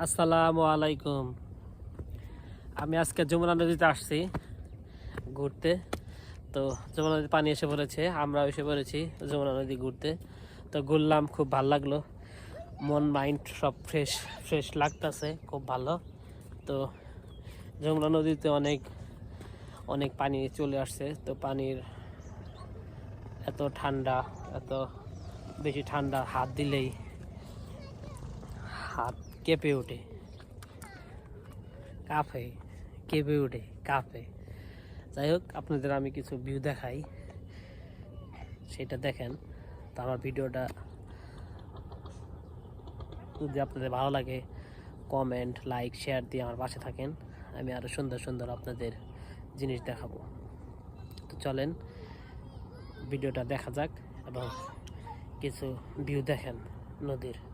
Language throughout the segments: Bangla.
আসসালামু আলাইকুম। আমি আজকে যমুনা নদীতে আসছি ঘুরতে। তো যমুনা নদীতে পানি এসে পড়েছে, আমরাও এসে পড়েছি যমুনা নদী ঘুরতে। তো ঘুরলাম, খুব ভালো লাগল। মন, মাইন্ড সব ফ্রেশ ফ্রেশ লাগতেছে, খুব ভালো। তো যমুনা নদীতে অনেক অনেক পানি চলে আসছে। তো পানির এত ঠান্ডা, এত বেশি ঠান্ডা হাত দিলেই হাত কেঁপে ওঠে। কাঁপে, কেঁপে ওঠে, কাঁপে। যাই হোক, আপনাদের আমি কিছু ভিউ দেখাই। সেটা দেখেন। তো আমার ভিডিওটা যদি আপনাদের ভালো লাগে কমেন্ট লাইক শেয়ার দিয়ে আমার পাশে থাকেন। আমি আরও সুন্দর সুন্দর আপনাদের জিনিস দেখাবো। তো চলেন, ভিডিওটা দেখা যাক এবং কিছু ভিউ দেখেন নদীর।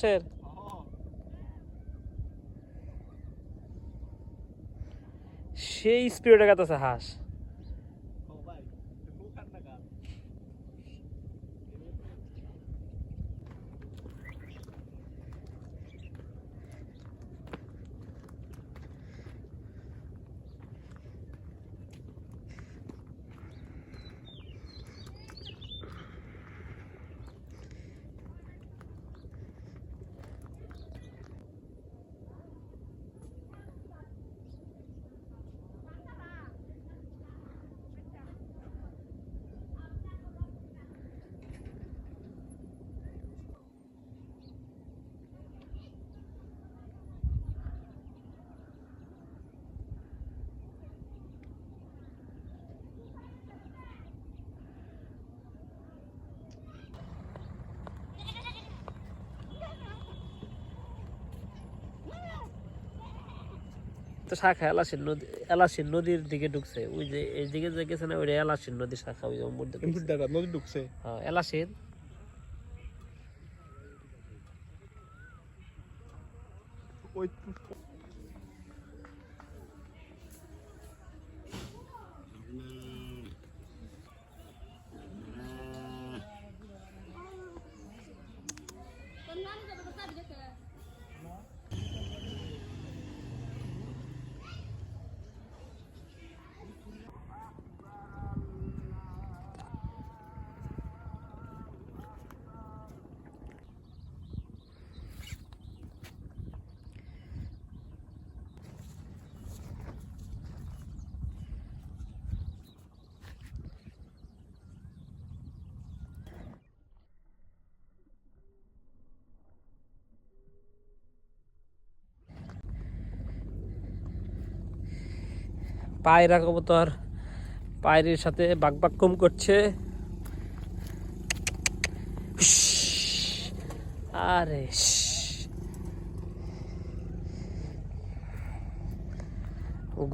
স্যার সেই স্পিরিটে গাতাছে হাঁস। তো শাখা এলাসির নদী এলাসির নদীর দিকে ঢুকছে। ওই যে এই দিকে যে গেছে না ওইটা এলাসির নদীর শাখা ওই যে নদী ঢুকছে? হ্যাঁ এলাসির। ওই পায়রা কবুতর পায়রের সাথে বাক বাক কম করছে। আরে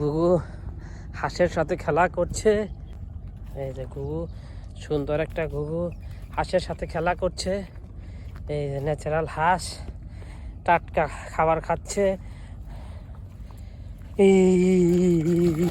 গুগু হাঁসের সাথে খেলা করছে। এই যে গুগু, সুন্দর একটা গুগু হাঁসের সাথে খেলা করছে। এই যে ন্যাচারাল হাঁস, টাটকা খাবার খাচ্ছে। এই